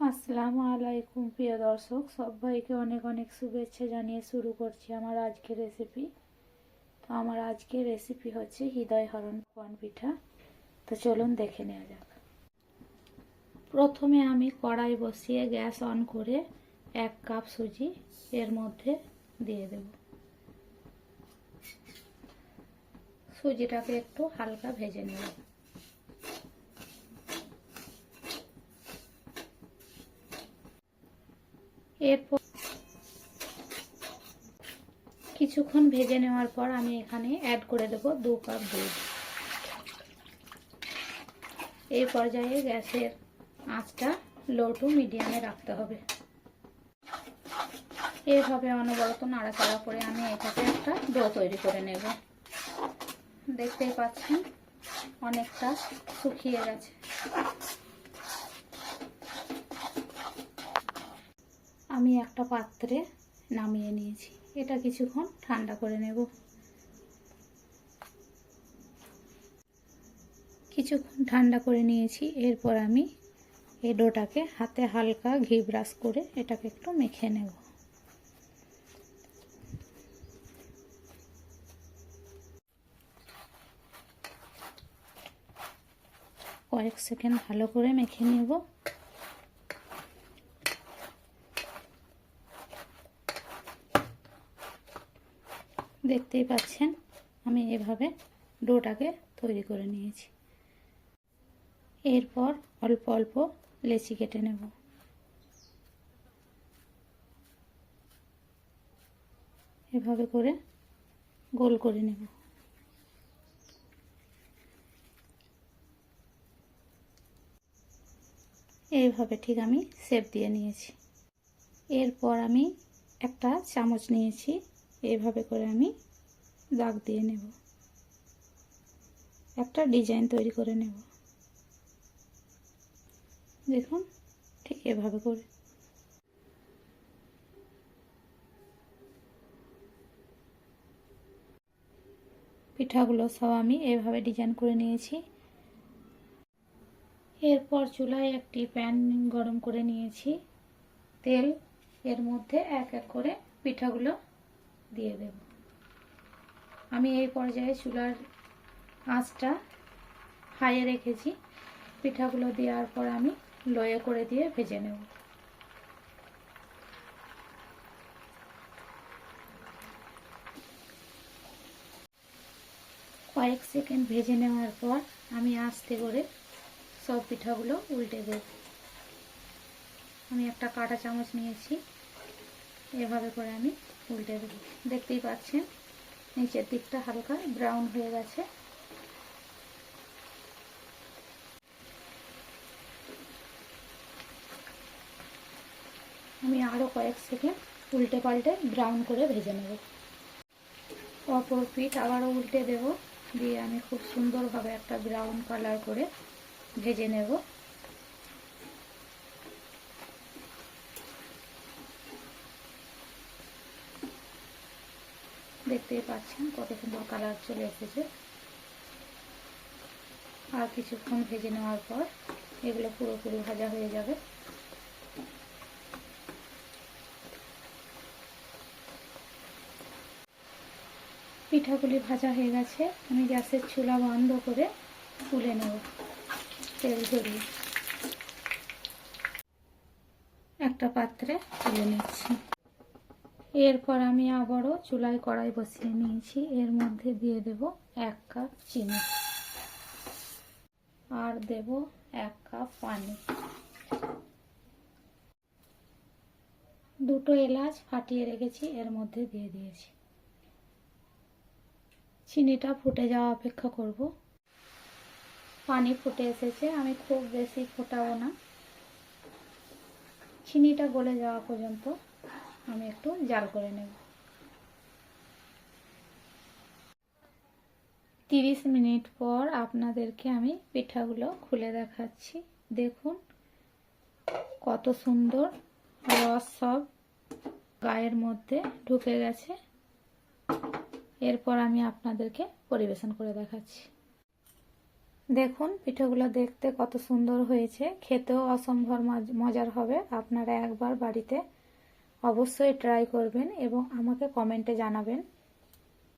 আসসালামু আলাইকুম, প্রিয় দর্শক। সবাইকে অনেক অনেক শুভেচ্ছা জানিয়ে শুরু করছি আমার আজকের রেসিপি তো আমার আজকের রেসিপি হচ্ছে হৃদয় হরণ পান পিঠা। তো চলুন দেখে নেওয়া যাক। প্রথমে আমি কড়াই বসিয়ে গ্যাস অন করে এক কাপ সুজি এর মধ্যে দিয়ে দেব। সুজিটাকে একটু হালকা ভেজে নেব। এরপর কিছুক্ষণ ভেজে নেওয়ার পর আমি এখানে অ্যাড করে দেব দু কাপ দুধ। এই পর্যায়ে গ্যাসের আঁচটা লো টু মিডিয়ামে রাখতে হবে। এইভাবে অনবরত নাড়াচাড়া করে আমি এটাকে একটা ডো তৈরি করে নেব। দেখতেই পাচ্ছেন, অনেকটা শুকিয়ে গেছে। আমি একটা পাত্রে নামিয়ে নিয়েছি। এটা কিছুক্ষণ ঠান্ডা করে নেব। কিছুক্ষণ ঠান্ডা করে নিয়েছি। এরপর আমি এই ডোটাকে হাতে হালকা ঘি ব্রাশ করে এটাকে একটু মেখে নেব। কয়েক সেকেন্ড ভালো করে মেখে নেব। দেখতেই পাচ্ছেন, আমি এভাবে ডোটাকে তৈরি করে নিয়েছি। এরপর অল্প অল্প লেচি কেটে নেব। এভাবে করে গোল করে নেব। এইভাবে ঠিক আমি সেপ দিয়ে নিয়েছি। এরপর আমি একটা চামচ নিয়েছি এইভাবে করে আমি দাগ দিয়ে নেব। একটা ডিজাইন তৈরি করে নেব। দেখুন, ঠিক এভাবে করে। পিঠাগুলো সব আমি এভাবে ডিজাইন করে নিয়েছি। এরপর চুলায় একটি প্যান গরম করে নিয়েছি। তেল এর মধ্যে এক এক করে পিঠাগুলো দিয়ে দেব। আমি এই পর্যায়ে চুলার আঁচটা হাইয়ে রেখেছি। পিঠাগুলো দেওয়ার পর আমি লয়ে করে দিয়ে ভেজে নেব। কয়েক সেকেন্ড ভেজে নেওয়ার পর আমি আস্তে করে সব পিঠাগুলো উল্টে দেব। আমি একটা কাটা চামচ নিয়েছি। এভাবে করে আমি উল্টে দেব দেখতেই পাচ্ছেন, নিচের দিকটা হালকা ব্রাউন হয়ে গেছে। আমি আরও কয়েক সেকেন্ড উল্টে পাল্টে ব্রাউন করে ভেজে নেব। অপর পিঠ আবারও উল্টে দেব, দিয়ে আমি খুব সুন্দরভাবে একটা ব্রাউন কালার করে ভেজে নেব। দেখতেই পাচ্ছেন কত সুন্দর কালার চলে এসেছে। আর কিছুক্ষণ ভেজে নেওয়ার পর এগুলো পুরোপুরি ভাজা হয়ে যাবে। পিঠাগুলি ভাজা হয়ে গেছে। আমি গ্যাসের চুলা বন্ধ করে তুলে নেব তেল ঝরিয়ে একটা পাত্রে তুলে নিচ্ছি। এরপর আমি আবারও চুলায় কড়াই বসিয়ে নিয়েছি। এর মধ্যে দিয়ে দেব এক কাপ চিনি। আর দেব এক কাপ পানি। দুটো এলাচ ফাটিয়ে রেখেছি, এর মধ্যে দিয়ে দিয়েছি। চিনিটা ফুটে যাওয়া অপেক্ষা করব। পানি ফুটে এসেছে, আমি খুব বেশি ফোটাবো না। চিনিটা গলে যাওয়া পর্যন্ত আমি একটু জাল করে নেব। তিরিশ মিনিট পর আপনাদেরকে আমি পিঠাগুলো খুলে দেখাচ্ছি। দেখুন কত সুন্দর রস সব গায়ের মধ্যে ঢুকে গেছে। এরপর আমি আপনাদেরকে পরিবেশন করে দেখাচ্ছি। দেখুন পিঠেগুলো দেখতে কত সুন্দর হয়েছে। খেতেও অসম্ভব মজ- মজার হবে। আপনারা একবার বাড়িতে অবশ্যই ট্রাই করবেন এবং আমাকে কমেন্টে জানাবেন।